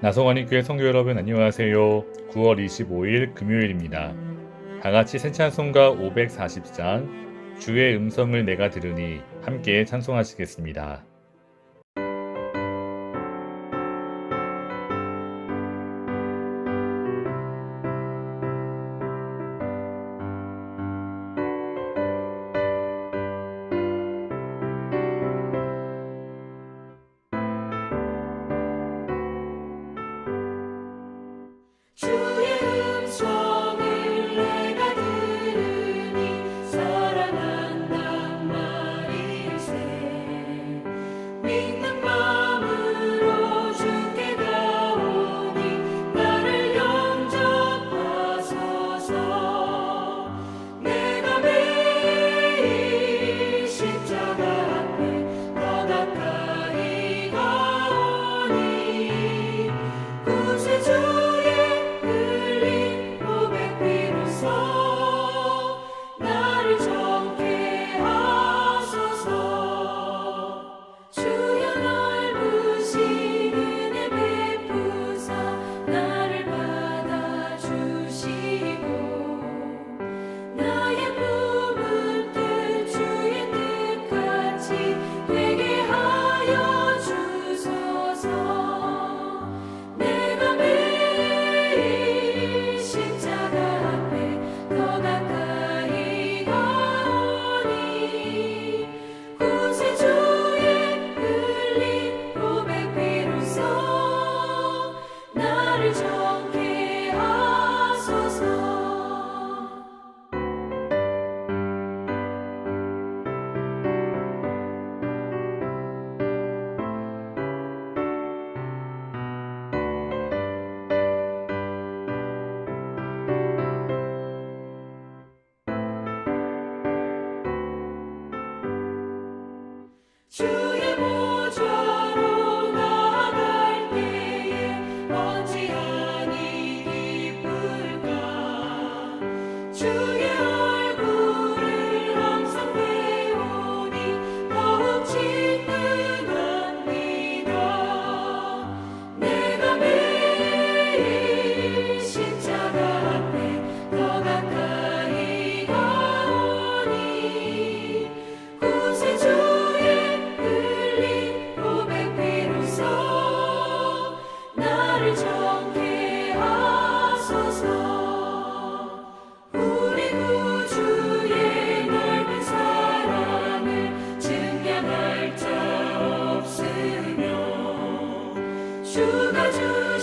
나성환이 교회 성도 여러분 안녕하세요. 9월 25일 금요일입니다. 다 같이 새 찬송가 540장 주의 음성을 내가 들으니 함께 찬송하시겠습니다.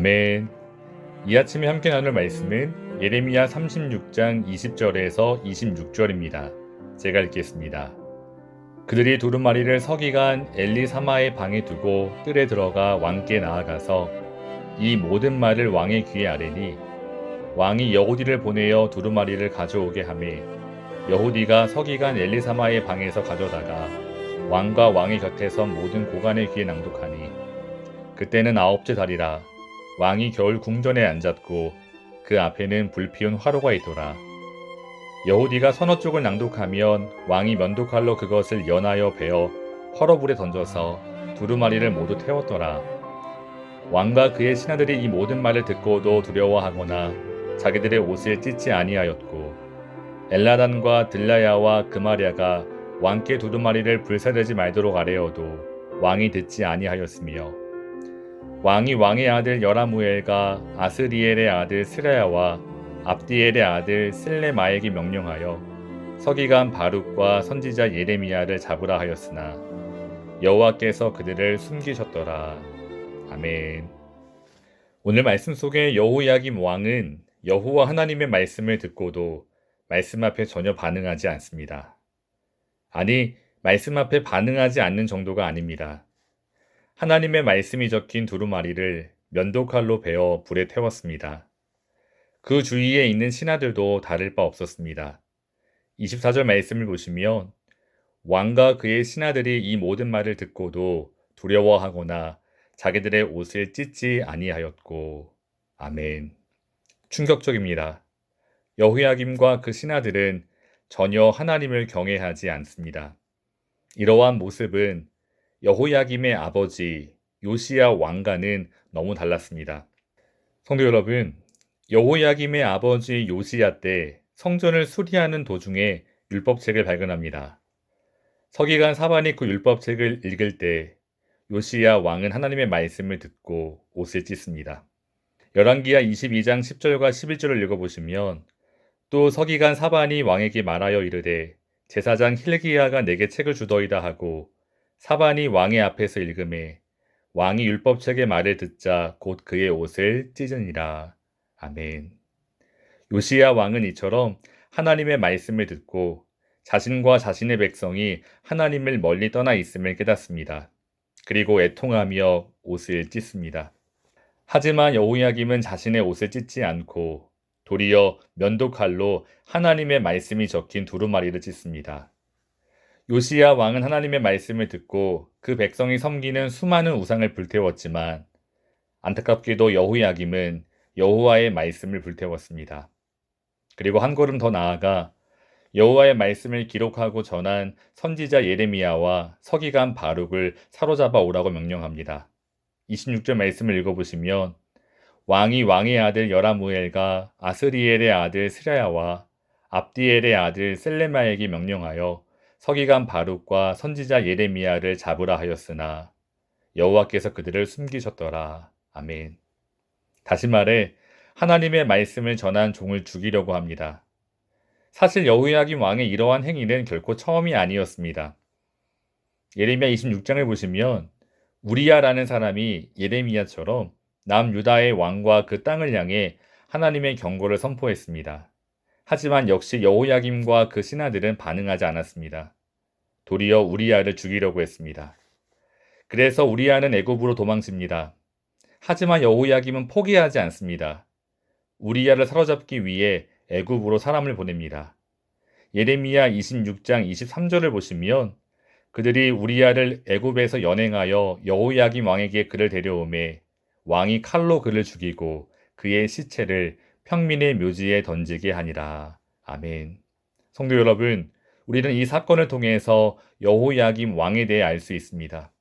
아멘. 이 아침에 함께 나눌 말씀은 예레미야 36장 20절에서 26절입니다. 제가 읽겠습니다. 그들이 두루마리를 서기관 엘리사마의 방에 두고 뜰에 들어가 왕께 나아가서 이 모든 말을 왕의 귀에 아뢰니 왕이 여호디를 보내어 두루마리를 가져오게 하매 여호디가 서기관 엘리사마의 방에서 가져다가 왕과 왕의 곁에 선 모든 고관의 귀에 낭독하니 그때는 아홉째 달이라 왕이 겨울 궁전에 앉았고 그 앞에는 불피운 화로가 있더라. 여호디가 선어 쪽을 낭독하면 왕이 면도칼로 그것을 연하여 베어 헐어불에 던져서 두루마리를 모두 태웠더라. 왕과 그의 신하들이 이 모든 말을 듣고도 두려워하거나 자기들의 옷을 찢지 아니하였고 엘라단과 들라야와 그마랴가 왕께 두루마리를 불사르지 말도록 아뢰어도 왕이 듣지 아니하였으며 왕이 왕의 아들 여라무엘과 아스리엘의 아들 스라야와 압디엘의 아들 슬레마에게 명령하여 서기관 바룩과 선지자 예레미야를 잡으라 하였으나 여호와께서 그들을 숨기셨더라. 아멘. 오늘 말씀 속에 여호야김 왕은 여호와 하나님의 말씀을 듣고도 말씀 앞에 전혀 반응하지 않습니다. 아니, 말씀 앞에 반응하지 않는 정도가 아닙니다. 하나님의 말씀이 적힌 두루마리를 면도칼로 베어 불에 태웠습니다. 그 주위에 있는 신하들도 다를 바 없었습니다. 24절 말씀을 보시면 왕과 그의 신하들이 이 모든 말을 듣고도 두려워하거나 자기들의 옷을 찢지 아니하였고 아멘. 충격적입니다. 여호야김과 그 신하들은 전혀 하나님을 경외하지 않습니다. 이러한 모습은 여호야김의 아버지 요시야 왕과는 너무 달랐습니다. 성도 여러분, 여호야김의 아버지 요시야 때 성전을 수리하는 도중에 율법책을 발견합니다. 서기관 사반이 그 율법책을 읽을 때 요시야 왕은 하나님의 말씀을 듣고 옷을 찢습니다. 열왕기하 22장 10절과 11절을 읽어보시면 또 서기관 사반이 왕에게 말하여 이르되 제사장 힐기야가 내게 책을 주더이다 하고 사반이 왕의 앞에서 읽음에 왕이 율법책의 말을 듣자 곧 그의 옷을 찢으니라. 아멘. 요시야 왕은 이처럼 하나님의 말씀을 듣고 자신과 자신의 백성이 하나님을 멀리 떠나 있음을 깨닫습니다. 그리고 애통하며 옷을 찢습니다. 하지만 여호야김은 자신의 옷을 찢지 않고 도리어 면도칼로 하나님의 말씀이 적힌 두루마리를 찢습니다. 요시야 왕은 하나님의 말씀을 듣고 그 백성이 섬기는 수많은 우상을 불태웠지만 안타깝게도 여호야김은 여호와의 말씀을 불태웠습니다. 그리고 한 걸음 더 나아가 여호와의 말씀을 기록하고 전한 선지자 예레미야와 서기관 바룩을 사로잡아 오라고 명령합니다. 26절 말씀을 읽어보시면 왕이 왕의 아들 여라무엘과 아스리엘의 아들 스라야와 압디엘의 아들 셀레마에게 명령하여 서기관 바룩과 선지자 예레미야를 잡으라 하였으나 여호와께서 그들을 숨기셨더라. 아멘. 다시 말해 하나님의 말씀을 전한 종을 죽이려고 합니다. 사실 여호야김 왕의 이러한 행위는 결코 처음이 아니었습니다. 예레미야 26장을 보시면 우리야라는 사람이 예레미야처럼 남유다의 왕과 그 땅을 향해 하나님의 경고를 선포했습니다. 하지만 역시 여호야김과 그 신하들은 반응하지 않았습니다. 도리어 우리야를 죽이려고 했습니다. 그래서 우리야는 애굽으로 도망칩니다. 하지만 여호야김은 포기하지 않습니다. 우리야를 사로잡기 위해 애굽으로 사람을 보냅니다. 예레미야 26장 23절을 보시면 그들이 우리야를 애굽에서 연행하여 여호야김 왕에게 그를 데려오매 왕이 칼로 그를 죽이고 그의 시체를 평민의 묘지에 던지게 하니라. 아멘. 성도 여러분, 우리는 이 사건을 통해서 여호야김 왕에 대해 알 수 있습니다.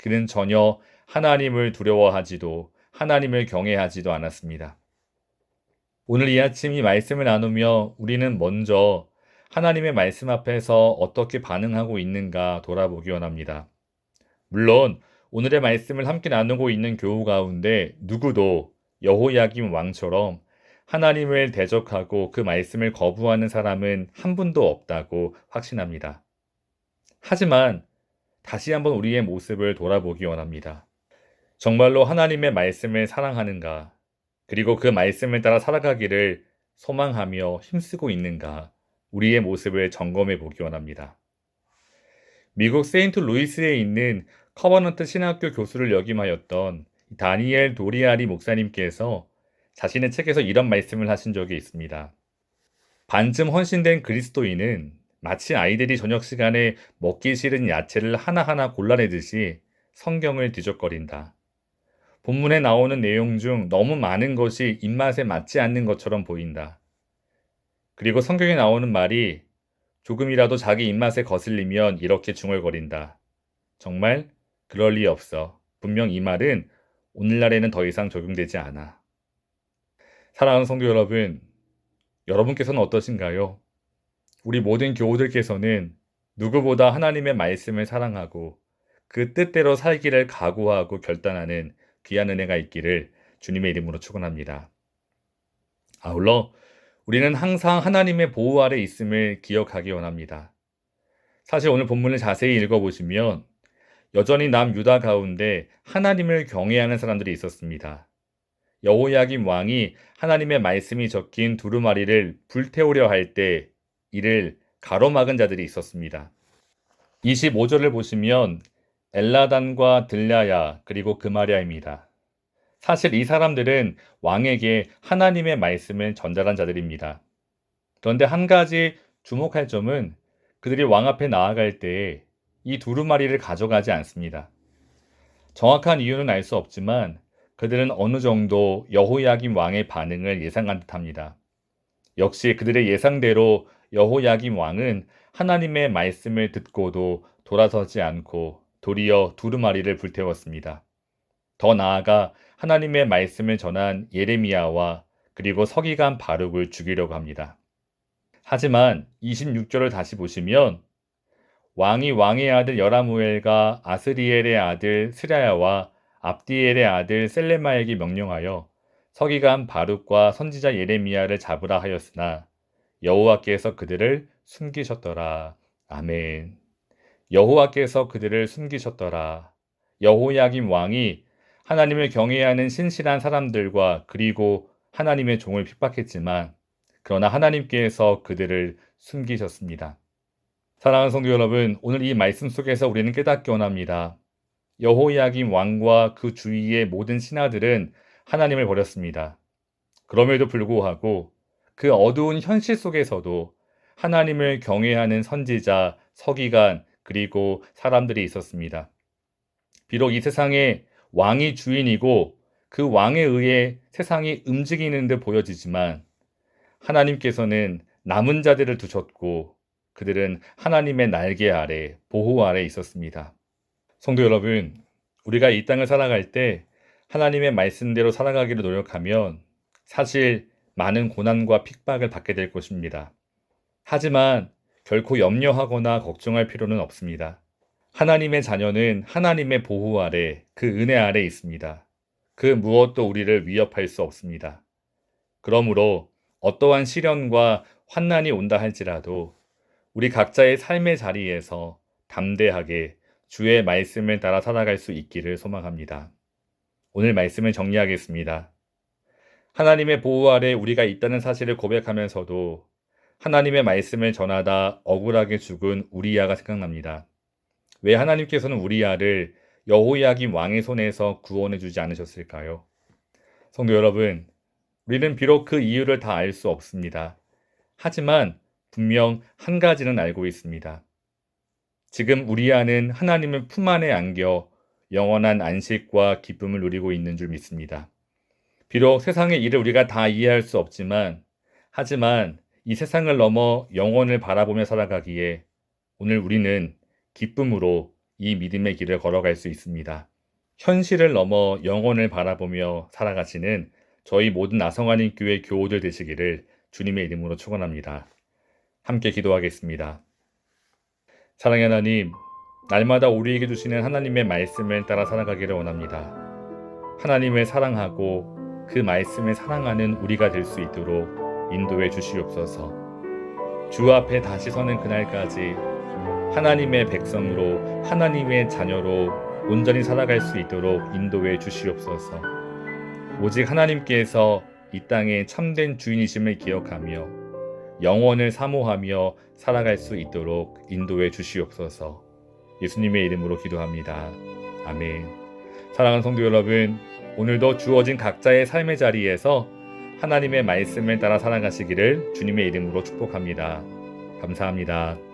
그는 전혀 하나님을 두려워하지도 하나님을 경외하지도 않았습니다. 오늘 이 아침 이 말씀을 나누며 우리는 먼저 하나님의 말씀 앞에서 어떻게 반응하고 있는가 돌아보기 원합니다. 물론 오늘의 말씀을 함께 나누고 있는 교우 가운데 누구도 여호야김 왕처럼 하나님을 대적하고 그 말씀을 거부하는 사람은 한 분도 없다고 확신합니다. 하지만 다시 한번 우리의 모습을 돌아보기 원합니다. 정말로 하나님의 말씀을 사랑하는가, 그리고 그 말씀을 따라 살아가기를 소망하며 힘쓰고 있는가, 우리의 모습을 점검해 보기 원합니다. 미국 세인트 루이스에 있는 커버넌트 신학교 교수를 역임하였던 다니엘 도리아리 목사님께서 자신의 책에서 이런 말씀을 하신 적이 있습니다. 반쯤 헌신된 그리스도인은 마치 아이들이 저녁 시간에 먹기 싫은 야채를 하나하나 골라내듯이 성경을 뒤적거린다. 본문에 나오는 내용 중 너무 많은 것이 입맛에 맞지 않는 것처럼 보인다. 그리고 성경에 나오는 말이 조금이라도 자기 입맛에 거슬리면 이렇게 중얼거린다. 정말 그럴 리 없어. 분명 이 말은 오늘날에는 더 이상 적용되지 않아. 사랑하는 성도 여러분, 여러분께서는 어떠신가요? 우리 모든 교우들께서는 누구보다 하나님의 말씀을 사랑하고 그 뜻대로 살기를 각오하고 결단하는 귀한 은혜가 있기를 주님의 이름으로 축원합니다. 아울러 우리는 항상 하나님의 보호 아래 있음을 기억하기 원합니다. 사실 오늘 본문을 자세히 읽어보시면 여전히 남 유다 가운데 하나님을 경외하는 사람들이 있었습니다. 여호야김 왕이 하나님의 말씀이 적힌 두루마리를 불태우려 할 때 이를 가로막은 자들이 있었습니다. 25절을 보시면 엘라단과 들ля야 그리고 그마리아입니다. 사실 이 사람들은 왕에게 하나님의 말씀을 전달한 자들입니다. 그런데 한 가지 주목할 점은 그들이 왕 앞에 나아갈 때에 이 두루마리를 가져가지 않습니다. 정확한 이유는 알 수 없지만 그들은 어느 정도 여호야김 왕의 반응을 예상한 듯합니다. 역시 그들의 예상대로 여호야김 왕은 하나님의 말씀을 듣고도 돌아서지 않고 도리어 두루마리를 불태웠습니다. 더 나아가 하나님의 말씀을 전한 예레미야와 그리고 서기관 바룩을 죽이려고 합니다. 하지만 26절을 다시 보시면 왕이 왕의 아들 여라무엘과 아스리엘의 아들 스라야와 압디엘의 아들 셀레마에게 명령하여 서기관 바룩과 선지자 예레미야를 잡으라 하였으나 여호와께서 그들을 숨기셨더라. 아멘. 여호와께서 그들을 숨기셨더라. 여호야김 왕이 하나님을 경외하는 신실한 사람들과 그리고 하나님의 종을 핍박했지만 그러나 하나님께서 그들을 숨기셨습니다. 사랑하는 성도 여러분, 오늘 이 말씀 속에서 우리는 깨닫기 원합니다. 여호야김 왕과 그 주위의 모든 신하들은 하나님을 버렸습니다. 그럼에도 불구하고 그 어두운 현실 속에서도 하나님을 경외하는 선지자, 서기관, 그리고 사람들이 있었습니다. 비록 이 세상에 왕이 주인이고 그 왕에 의해 세상이 움직이는 듯 보여지지만 하나님께서는 남은 자들을 두셨고 그들은 하나님의 날개 아래, 보호 아래 있었습니다. 성도 여러분, 우리가 이 땅을 살아갈 때 하나님의 말씀대로 살아가기를 노력하면 사실 많은 고난과 핍박을 받게 될 것입니다. 하지만 결코 염려하거나 걱정할 필요는 없습니다. 하나님의 자녀는 하나님의 보호 아래, 그 은혜 아래 있습니다. 그 무엇도 우리를 위협할 수 없습니다. 그러므로 어떠한 시련과 환난이 온다 할지라도 우리 각자의 삶의 자리에서 담대하게 주의 말씀을 따라 살아갈 수 있기를 소망합니다. 오늘 말씀을 정리하겠습니다. 하나님의 보호 아래 우리가 있다는 사실을 고백하면서도 하나님의 말씀을 전하다 억울하게 죽은 우리야가 생각납니다. 왜 하나님께서는 우리야를 여호야김 왕의 손에서 구원해 주지 않으셨을까요? 성도 여러분, 우리는 비록 그 이유를 다 알 수 없습니다. 하지만 분명 한 가지는 알고 있습니다. 지금 우리야는 하나님을 품 안에 안겨 영원한 안식과 기쁨을 누리고 있는 줄 믿습니다. 비록 세상의 일을 우리가 다 이해할 수 없지만, 하지만 이 세상을 넘어 영원을 바라보며 살아가기에 오늘 우리는 기쁨으로 이 믿음의 길을 걸어갈 수 있습니다. 현실을 넘어 영원을 바라보며 살아가시는 저희 모든 아성하님 교회 교우들 되시기를 주님의 이름으로 축원합니다. 함께 기도하겠습니다. 사랑의 하나님, 날마다 우리에게 주시는 하나님의 말씀을 따라 살아가기를 원합니다. 하나님을 사랑하고 그 말씀을 사랑하는 우리가 될 수 있도록 인도해 주시옵소서. 주 앞에 다시 서는 그날까지 하나님의 백성으로 하나님의 자녀로 온전히 살아갈 수 있도록 인도해 주시옵소서. 오직 하나님께서 이 땅의 참된 주인이심을 기억하며 영원을 사모하며 살아갈 수 있도록 인도해 주시옵소서. 예수님의 이름으로 기도합니다. 아멘. 사랑하는 성도 여러분, 오늘도 주어진 각자의 삶의 자리에서 하나님의 말씀을 따라 살아가시기를 주님의 이름으로 축복합니다. 감사합니다.